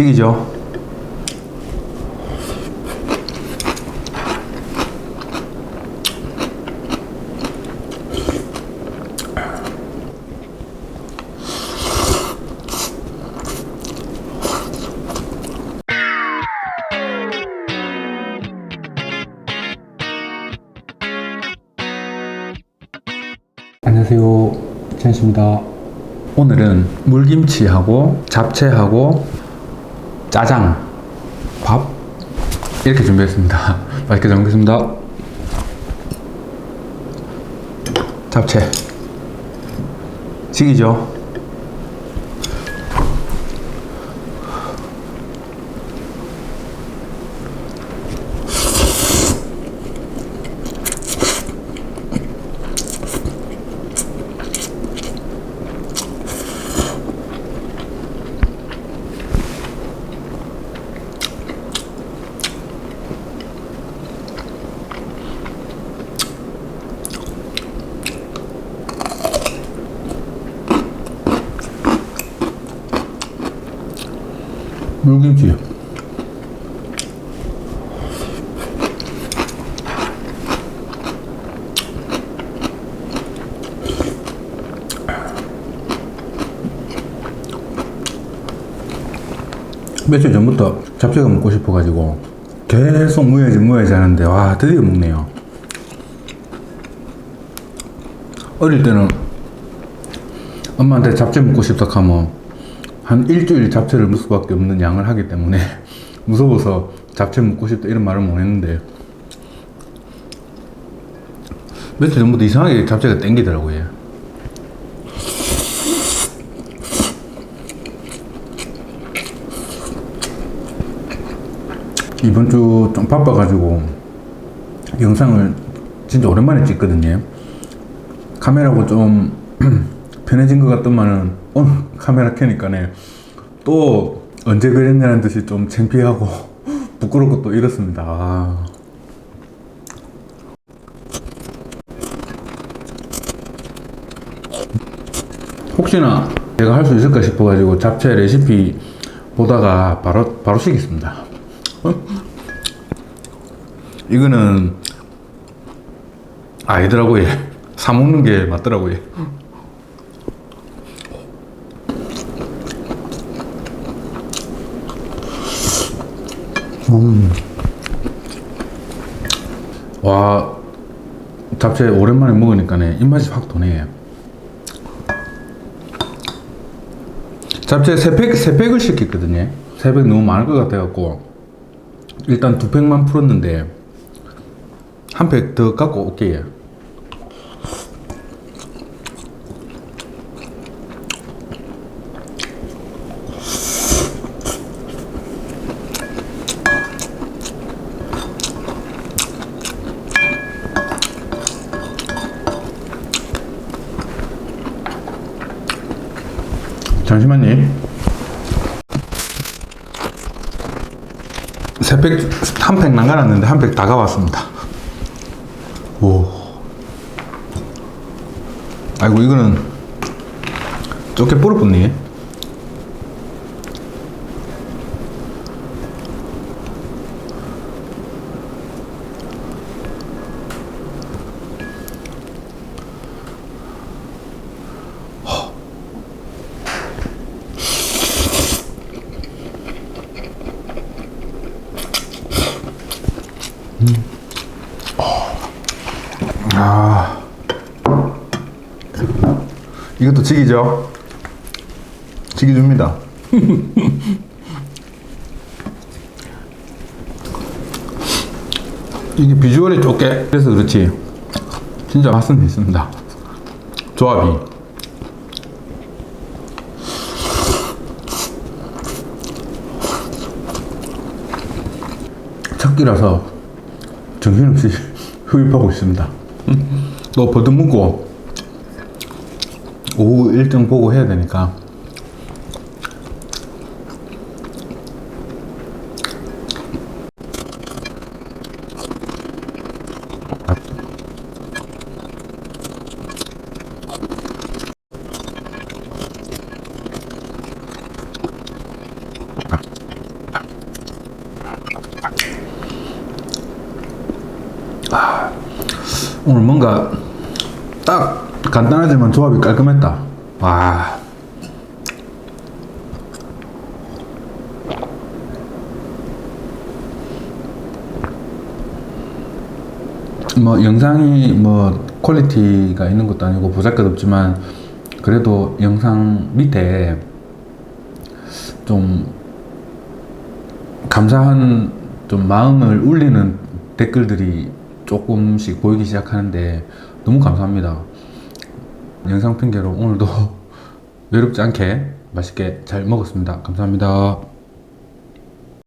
찌기죠. 안녕하세요. 첸씨입니다. 오늘은 물김치하고 잡채하고 짜장, 밥 이렇게 준비했습니다. 맛있게 잘 먹겠습니다. 잡채 찌기죠. 물김치. 며칠 전부터 잡채가 먹고 싶어가지고 계속 무야지 무야지 하는데 와 드디어 먹네요. 어릴 때는 엄마한테 잡채 먹고 싶다 하면 한 일주일 잡채를 먹을 수밖에 없는 양을 하기 때문에 무서워서 잡채 먹고 싶다 이런 말을 못 했는데 며칠 전부터 이상하게 잡채가 땡기더라고요. 이번 주 좀 바빠가지고 영상을 진짜 오랜만에 찍거든요. 카메라고 좀 편해진 것 같더만은 오늘 카메라 켜니까네 또 언제 그랬냐는 듯이 좀 창피하고 부끄럽고 또 이렇습니다. 아. 혹시나 제가 할 수 있을까 싶어가지고 잡채 레시피 보다가 바로 바로 시켰습니다. 어? 이거는 아니더라고요. 사 먹는 게 맞더라고요. 음. 와, 잡채 오랜만에 먹으니까네 입맛이 확 도네. 잡채 세 팩, 세 팩을 시켰거든요. 세팩 너무 많을 것 같아갖고 일단 두 팩만 풀었는데 한 팩 더 갖고 올게요. 잠시만요. 세 팩, 한팩 남겨놨는데 한 팩 다 가왔습니다. 오. 아이고, 이거는 좋게 불어붙니? 아. 이것도 지기죠? 지기 줍니다. 이게 비주얼이 좋게 그래서 그렇지 진짜 맛은 있습니다. 조합이. 첫 끼라서 정신없이 흡입하고 있습니다. 너 버듬먹고 오후 일정 보고 해야 되니까 오늘 뭔가 딱 간단하지만 조합이 깔끔했다. 와. 뭐 영상이 뭐 퀄리티가 있는 것도 아니고 보잘것없지만 그래도 영상 밑에 좀 감사한 좀 마음을 울리는 댓글들이 조금씩 보이기 시작하는데 너무 감사합니다. 영상 핑계로 오늘도 외롭지 않게 맛있게 잘 먹었습니다. 감사합니다.